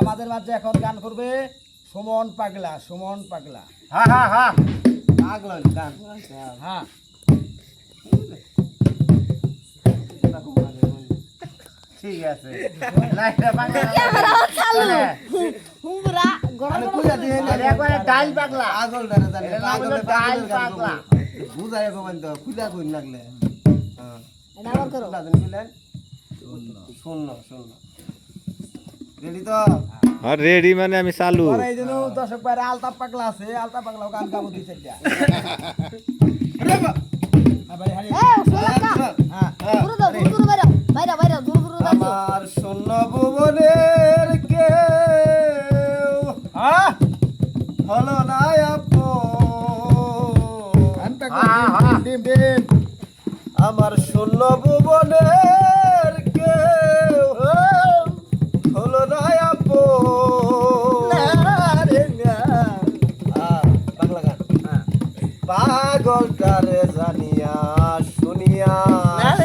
আমাদের মাঝে এখন গান করবে। সুমন পাগলা সুমন পাগলা। হা হা হা। পাগলা হ্যাঁ ঠিক আছে। ডাল পাগলা। আগল ডাল পাগলা। বুঝায় ভগবান তো খুলা কইন লাগলে। হ্যাঁ। আবার করো। দাদন খুলেন শোন না শোন না রেডি তো? আর রেডি মানে আমি চালু। আরে এই দিনও দর্শক পারে আলতা পাগলা আছে আলতা পাগলাও গান গাবো দিছে দিয়া আরে বাবা আমার শূন্য ভুবনের কেউ হ্যাঁ? আমার শূন্য ভুবনের কেউ হ্যাঁ, হলো না আপো। পাগলটারে জানিয়া শুনিয়া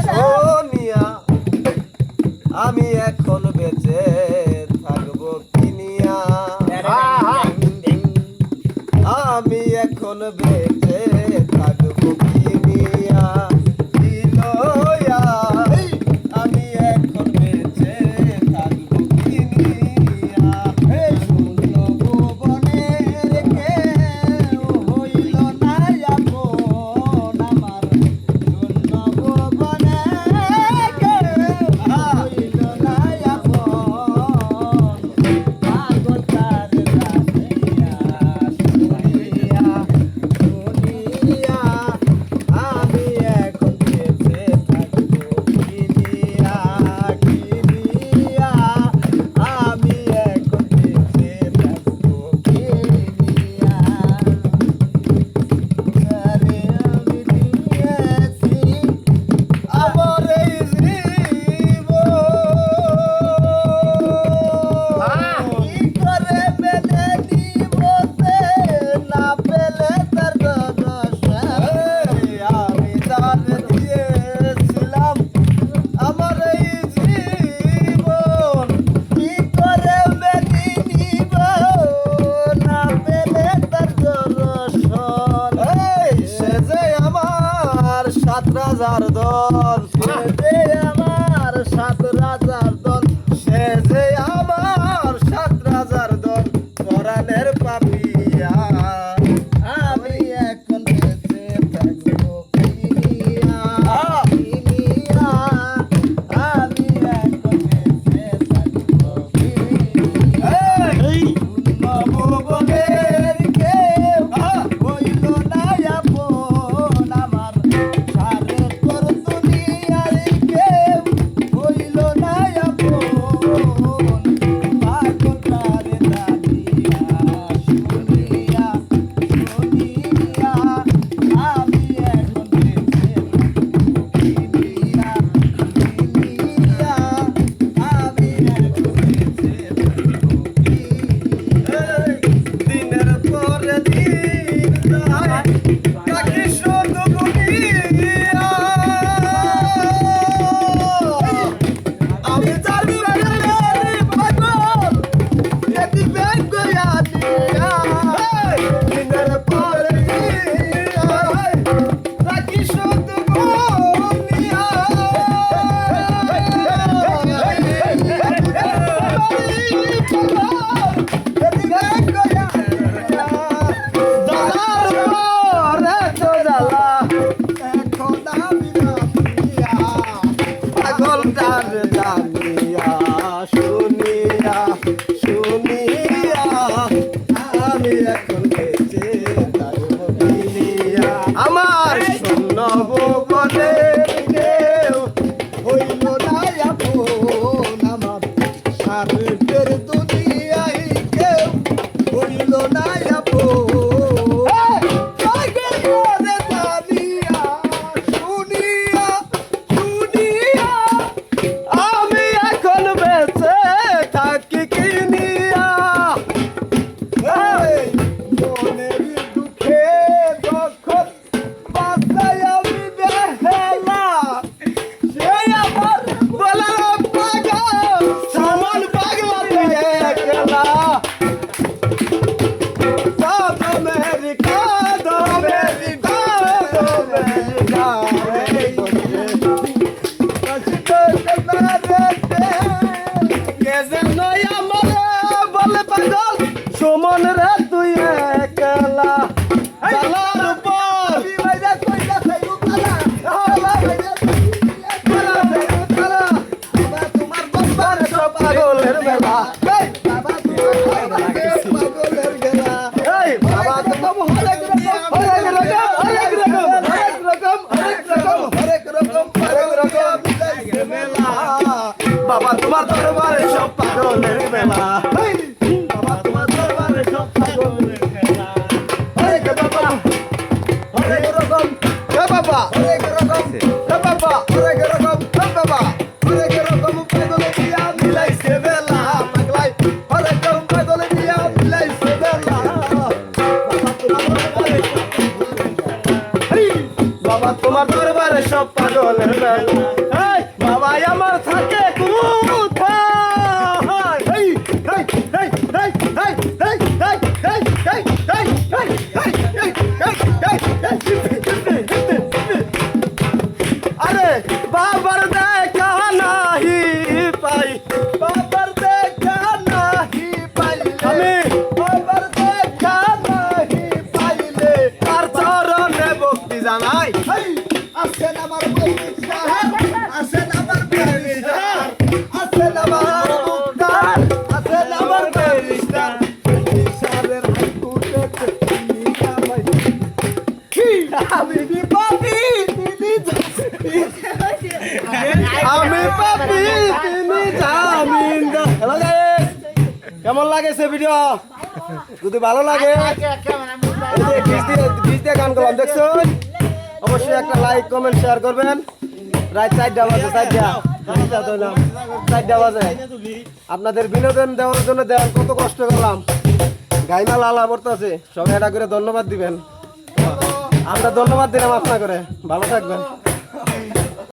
শুনিয়া আমি এখন বেঁচে থাকব কিনিয়া আমি এখন বেঁচে হাজার দল যাব কলে সুমন রে তুই একলা জালার উপর। পাগলের মেলা পাগলের মেলা বাবা তোমার হরেক রকম হরেক রকম হরেক রকম হরেক রকম হরেক রকম হরেক রকম হরেক রকম। মেলা বাবা তোমার দরবারে সব পাগলের মেলা rất là কেমন লাগে সে ভিডিও যদি ভালো লাগে দিয়ে গান করলাম দেখছেন অবশ্যই একটা লাইক কমেন্ট শেয়ার করবেন। রাইট চারটা বাজে চারটা চারটা বাজে আপনাদের বিনোদন দেওয়ার জন্য দেওয়ার কত কষ্ট করলাম। গাইমা লালা পড়তেছে। সবাই এটা করে ধন্যবাদ দিবেন। আমরা ধন্যবাদ দিলাম আপনা করে। ভালো থাকবেন।